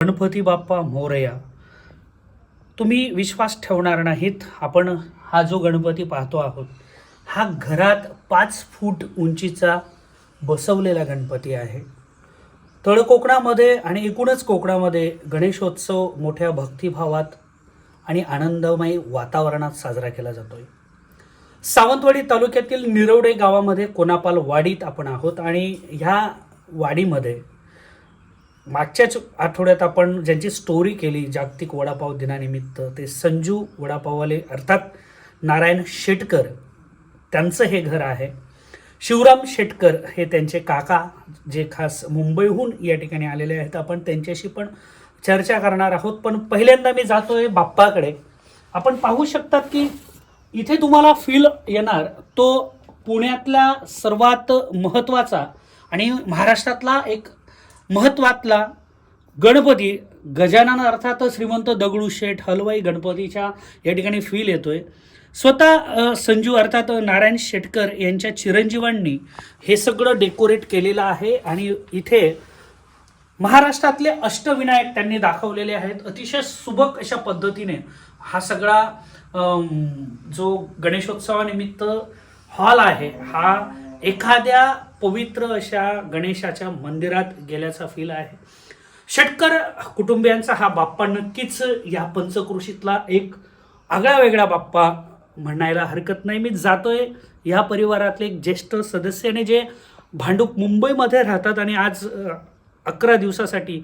गणपती बाप्पा मोरया तुम्ही विश्वास ठेवणार नाहीत. आपण हा जो गणपती पाहतो आहोत हा घरात पाच फूट उंचीचा बसवलेला गणपती आहे. तळ कोकणामध्ये आणि एकूणच कोकणामध्ये गणेशोत्सव मोठ्या भक्तिभावात आणि आनंदमय वातावरणात साजरा केला जातोय. सावंतवाडी तालुक्यातील निरवडे गावामध्ये कोनापाल वाडीत आपण आहोत आणि ह्या वाडीमध्ये मागच्याच आठवड्यात आपण ज्यांची स्टोरी केली जागतिक वडापाव दिनानिमित्त ते संजू वडापाववाले अर्थात नारायण शेटकर त्यांचं हे घर आहे. शिवराम शेटकर हे त्यांचे काका जे खास मुंबईहून या ठिकाणी आलेले आहेत. आपण त्यांच्याशी पण चर्चा करणार आहोत. पण पहिल्यांदा मी जातो आहे बाप्पाकडे. आपण पाहू शकतात की इथे तुम्हाला फील येणार तो पुण्यातला सर्वात महत्त्वाचा आणि महाराष्ट्रातला एक महत्वातला गणपती गजानन अर्थात श्रीमंत दगडूशेठ हलवाई गणपतीच्या या ठिकाणी फील येतोय. स्वतः संजू अर्थात नारायण शेटकर यांच्या चिरंजीवांनी हे सगळं डेकोरेट केलेलं आहे आणि इथे महाराष्ट्रातले अष्टविनायक त्यांनी दाखवलेले आहेत. अतिशय सुबक अशा पद्धतीने हा सगळा जो गणेशोत्सवानिमित्त हॉल आहे हा एखाद्या पवित्र अशा गणेशाच्या मंदिरात गेल्याचा फील आहे. षटकर कुटुंबियांचा हा बाप्पा नक्कीच या पंचकृषीतला एक आगळा वेगळा बाप्पा म्हणायला हरकत नाही. मी जातोय या परिवारातले एक ज्येष्ठ सदस्य आणि जे भांडूप मुंबईमध्ये राहतात आणि आज अकरा दिवसासाठी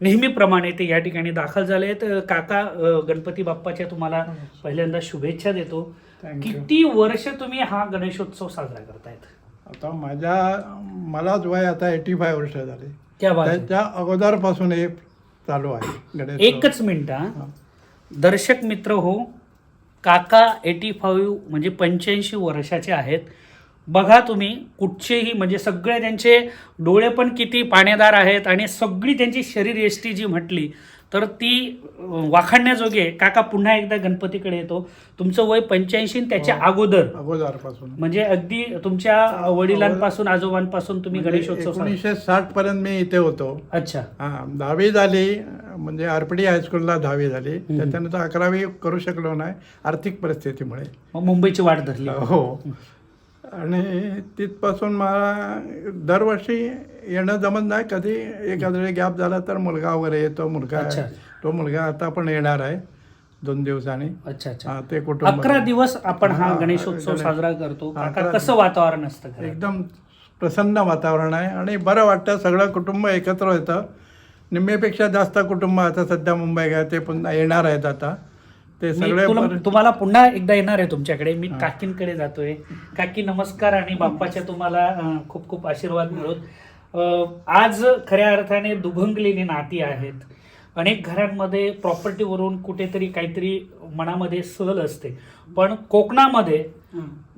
नेहमीप्रमाणे ते या ठिकाणी दाखल झाले आहेत. काका गणपती बाप्पाच्या तुम्हाला पहिल्यांदा शुभेच्छा देतो. Thank you. किती वर्ष तुम्ही हा गणेशोत्सव साजरा करतायत आता माझ्या मलाच वय आता एटी फाय वर्ष झाले क्या बात आहे. त्याच्या अगोदरपासून हे चालू आहे गणेश एकच मिनिट हा. दर्शक मित्र हो काका एटी फाईव्ह म्हणजे पंच्याऐंशी वर्षाचे आहेत बघा तुम्ही कुठचेही म्हणजे सगळे त्यांचे डोळे पण किती पाण्यादार आहेत आणि सगळी त्यांची शरीर यष्टी जी म्हटली तर ती वाखाणण्याजोगे. काका पुन्हा एकदा गणपतीकडे येतो. तुमचं वय पंच्याऐंशी त्याच्या हो. अगोदर. अगोदरपासून. म्हणजे अगदी तुमच्या वडिलांपासून आजोबांपासून तुम्ही गणेशोत्सव म्हणजे एकोणीसशे साठ पर्यंत मी इथे होतो. अच्छा. हा दहावी झाली म्हणजे आरपीडी हायस्कूलला दहावी झाली. त्याच्यानंतर अकरावी करू शकलो नाही आर्थिक परिस्थितीमुळे. मग मुंबईची वाट धरली. हो. आणि तिथपासून मला दरवर्षी येणं जमत नाही. कधी एखाद्या वेळी गॅप झाला तर मुलगा वगैरे येतो मुलगा. तो मुलगा आता पण येणार आहे दोन दिवसांनी. अच्छा अच्छा. हा, ते कुटुंब. अकरा दिवस आपण हा गणेशोत्सव गणेश- साजरा करतो. कसं वातावरण असतं? एकदम प्रसन्न वातावरण आहे आणि बरं वाटतं सगळं कुटुंब एकत्र येतं निम्मेपेक्षा जास्त कुटुंब आता सध्या मुंबई ते पुन्हा येणार आहेत आता. ते मी सगळे तुला- बरं- तुम्हाला पुन्हा एकदा येणार आहे तुमच्याकडे. मी. काकींकडे जातोय. काकी नमस्कार आणि बाप्पाच्या तुम्हाला अं, खूप खूप आशीर्वाद मिळत अं, आज खऱ्या अर्थाने दुभंगलेली नाती आहेत. अनेक घरांमध्ये प्रॉपर्टीवरून कुठेतरी काहीतरी मनामध्ये सहल असते. पण कोकणामध्ये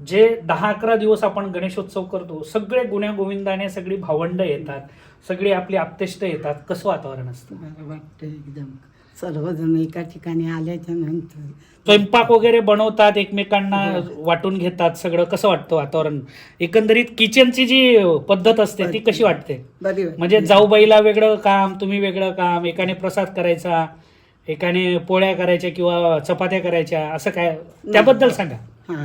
जे दहा अकरा दिवस आपण गणेशोत्सव करतो सगळे गुण्या गोविंदाने सगळी भावंड येतात. सगळी आपली आप्तेष्ट येतात. कसं वातावरण असतं? बरं वाटतं एकदम सर्वजण एका ठिकाणी आल्याच्यानंतर. स्वयंपाक वगैरे बनवतात एकमेकांना वाटून घेतात सगळं कसं वाटतं वातावरण? एकंदरीत किचनची जी पद्धत असते ती कशी वाटते? बरी वाटते. म्हणजे जाऊबाईला वेगळं काम तुम्ही वेगळं काम एकाने प्रसाद करायचा एकाने पोळ्या करायच्या किंवा चपात्या करायच्या असं काय? त्याबद्दल सांगा. हा.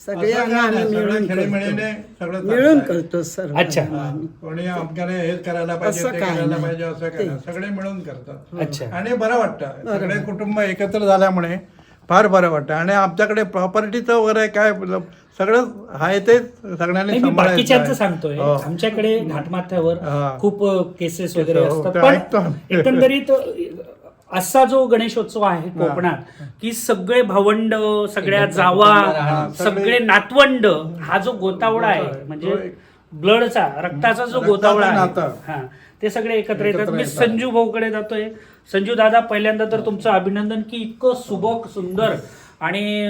सगळ्यांना आम्ही सगळं मिळून खेळीमेळीने करतो सगळं मिळून. करतो सर्व अच्छा. हा, कोणी हेच करायला पाहिजे असं ते काय करायला नाही. पाहिजे असं सगळे मिळून करतात अच्छा आणि बरं वाटतं सगळे कुटुंब एकत्र झाल्यामुळे फार बरं वाटतं आणि आमच्याकडे प्रॉपर्टीचं वगैरे काय सगळं आहे ते सगळ्यांनी नाही, मी सांभाळायचं बाकीच्यांचं आहे. सांगतोय हो. आमच्याकडे घाटमाथ्यावर हा. खूप केसेस वगैरे हो, असतात ते पण ऐकतो आम्ही. एकंदरीत असा जो गणेशोत्सव आहे कोकणात की सगळे भावंड सगळ्या जावा हा, सगळे नातवंड हा जो गोतावळा आहे म्हणजे ब्लडचा रक्ताचा जो गोतावळा आहे. नातं. हा ते सगळे एकत्र येतात. मी. संजू भाऊकडे जातोय. संजू दादा पहिल्यांदा तर तुमचं अभिनंदन की इतकं सुबक सुंदर आणि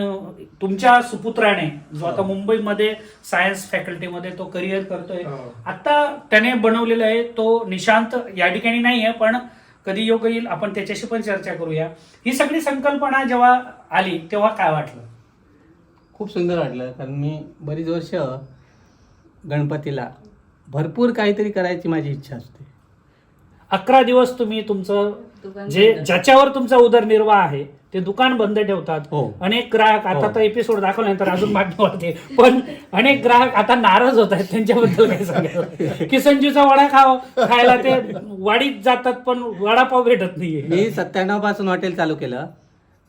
तुमच्या सुपुत्राने जो आता मुंबईमध्ये सायन्स फॅकल्टीमध्ये तो करिअर करतोय. हो. आता त्याने बनवलेला आहे तो निशांत या ठिकाणी नाही आहे पण कधी योग येईल आपण त्याच्याशी पण चर्चा करूया. ही सगळी संकल्पना जेव्हा आली तेव्हा काय वाटलं? खूप सुंदर वाटलं कारण मी बरीच वर्ष गणपतीला भरपूर काहीतरी करायची माझी इच्छा असते. अकरा दिवस तुम्ही तुमचं जे. ज्याच्यावर तुमचा उदरनिर्वाह आहे ते दुकान बंद ठेवतात. हो. अनेक ग्राहक आता हो. तर एपिसोड दाखवल्यानंतर अजून मागणी वाढते पण अनेक ग्राहक आता नाराज होत आहेत त्यांच्याबद्दल काय सांगायचं की संजूचा वडा खाव खायला ते वाडीत जातात पण वडापाव भेटत नाहीये. मी सत्त्याण्णवपासून हॉटेल चालू केलं.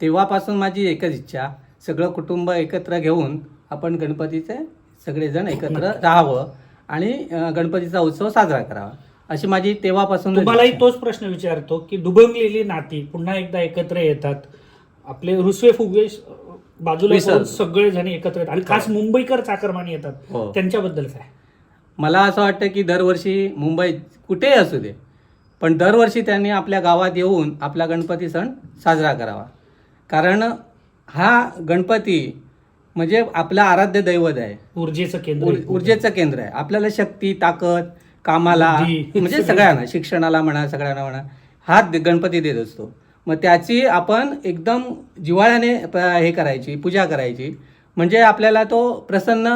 तेव्हापासून माझी एकच इच्छा. सगळं कुटुंब एकत्र घेऊन आपण गणपतीचे सगळेजण एकत्र. राहावं आणि अं, गणपतीचा उत्सव साजरा करावा. अशी माझी तेव्हापासून तुम्हालाही तोच प्रश्न विचारतो की दुभंगलेली नाती पुन्हा एकदा एकत्र येतात. आपले रुसवे फुगवे बाजूला सगळे जण एकत्र येतात. आणि खास मुंबईकर चाकरमानी येतात. हो. त्यांच्याबद्दल काय? मला असं वाटतं की दरवर्षी मुंबईत कुठेही असू दे पण दरवर्षी त्यांनी आपल्या गावात येऊन आपला गणपती सण साजरा करावा. कारण हा गणपती म्हणजे आपलं आराध्य दैवत आहे. ऊर्जेचं केंद्र ऊर- ऊर्जेचं केंद्र आहे. आपल्याला शक्ती ताकद कामाला. म्हणजे सगळ्यांना शिक्षणाला म्हणा सगळ्यांना म्हणा हा गणपती देत असतो. मग त्याची आपण एकदम जिव्हाळ्याने हे करायची पूजा करायची. म्हणजे आपल्याला तो प्रसन्न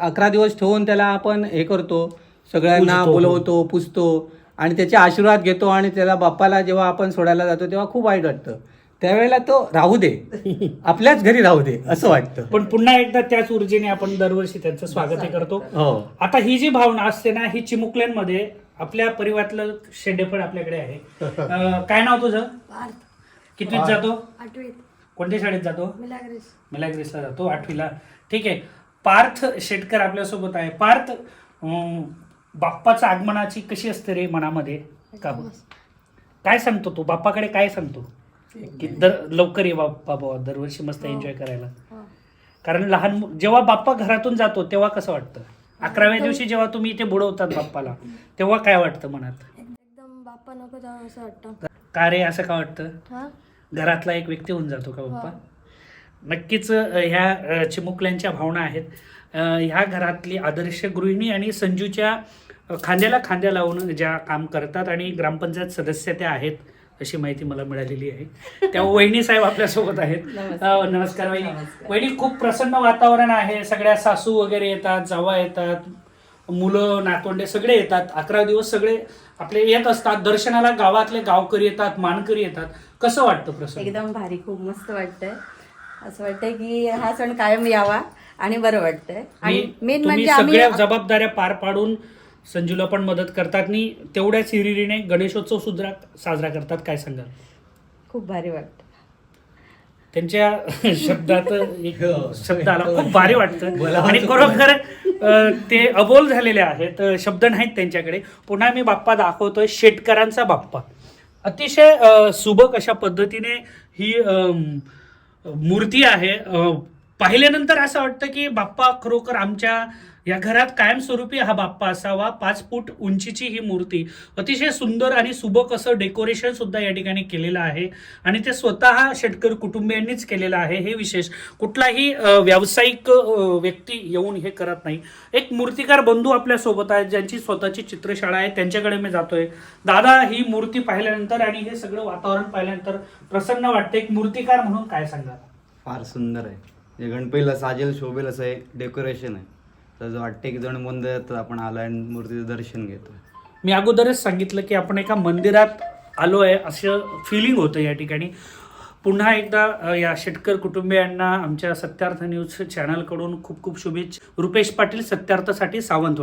अकरा दिवस ठेवून त्याला आपण हे करतो. सगळ्यांना पूजतो. बोलवतो पुजतो. आणि त्याचे आशीर्वाद घेतो आणि त्याला बाप्पाला जेव्हा आपण सोडायला जातो तेव्हा खूप वाईट वाटतं. त्यावेळेला तो राहू दे. आपल्याच घरी राहू दे असं वाटतं. पण पुन्हा एकदा त्याच ऊर्जेने आपण दरवर्षी त्यांचं स्वागत करतो. हो. आता ही जी भावना असते ना ही चिमुकल्यांमध्ये आपल्या परिवारातलं शेडेफळ आपल्याकडे आहे. अं, काय नाव तुझं? पार्थ. कितवीत जातो? आठवीत. कोणत्या शाळेत जातो? मिलाग्रेस. मिलाग्रेसला जातो आठवीला. ठीक आहे. पार्थ शेटकर आपल्यासोबत आहे. पार्थ अं, बाप्पाच्या आगमनाची कशी असते रे मनामध्ये? का काय सांगतो तू? बाप्पाकडे काय सांगतो? की दर लवकर ये बाप्पा बाबा दरवर्षी मस्त एन्जॉय करायला. हो. कारण लहान मु- जेव्हा बाप्पा घरातून जातो तेव्हा कसं वाटतं? अकराव्या दिवशी जेव्हा तुम्ही इथे बुडवतात बाप्पाला तेव्हा काय वाटतं मनात? एकदम बाप्पा नको जावं असं वाटतं. का रे असं का वाटतं? हा? घरातला एक व्यक्ती होऊन जातो का बाप्पा? नक्कीच अ, ह्या अ, चिमुकल्यांच्या भावना आहेत. अ, ह्या घरातली आदर्श गृहिणी आणि संजूच्या अ, खांद्याला खांद्या लावून ज्या काम करतात आणि ग्रामपंचायत सदस्य त्या आहेत अशी माहिती मला मिळालेली आहे. त्या वहिनी साहेब आपल्यासोबत आहेत. नमस्कार. वहिनी. वहिनी खूप प्रसन्न वातावरण आहे. सगळ्या सासू वगैरे येतात जावा येतात मुलं नातवंडे सगळे येतात. अकरा दिवस सगळे आपले येत असतात. दर्शनाला गावातले गावकरी येतात मानकरी येतात. कसं वाटतं प्रसन्न? एकदम भारी खूप मस्त वाटतंय. असं वाटतंय की हा सण कायम यावा आणि बरं वाटतंय. आणि मी- मेन म्हणजे आम्ही सगळ्या जबाबदाऱ्या पार पाडून संजूला पण मदत करतात आणि तेवढ्याच हिरिरीने गणेशोत्सव सुद्धा साजरा करतात. काय सांगाल? खूप भारी वाटतं. त्यांच्या शब्दात एक शब्द आला. खूप भारी वाटतं. आणि खरोखर ते अबोल झालेले आहेत. शब्द नाहीत त्यांच्याकडे. पुन्हा मी बाप्पा दाखवतोय. शेतकऱ्यांचा बाप्पा. अतिशय सुबक अशा पद्धतीने ही मूर्ती आहे. पाहिल्यानंतर असं वाटतं की बाप्पा खरोखर आमच्या या घरात कायमस्वरूपी हा बाप्पा असावा. पाच फूट उंचीची ही मूर्ती. अतिशय सुंदर आणि सुबक असं डेकोरेशन सुद्धा या ठिकाणी केलेलं आहे. आणि ते स्वतः शेटकर कुटुंबियांनीच केलेलं आहे. हे विशेष कुठलाही व्यावसायिक व्यक्ती येऊन हे करत नाही. एक मूर्तिकार बंधू आपल्यासोबत आहेत ज्यांची स्वतःची चित्रशाळा आहे. त्यांच्याकडे मी जातोय. दादा ही मूर्ती पाहिल्यानंतर आणि हे सगळं वातावरण पाहिल्यानंतर प्रसन्न वाटते. एक मूर्तिकार म्हणून काय सांगा फार सुंदर आहे. म्हणजे गणपतीला साजेल शोभेल असं एक डेकोरेशन आहे. तर जो वाटते की जण मंदिरात आपण आलो आणि मूर्तीचं दर्शन घेतो मी अगोदरच सांगितलं की आपण एका मंदिरात आलो आहे असं फिलिंग होतं या ठिकाणी. पुन्हा एकदा या शेटकर कुटुंबियांना आमच्या सत्यार्थ न्यूज चॅनलकडून खूप खूप शुभेच्छा. रुपेश पाटील सत्यार्थासाठी सावंतवाडी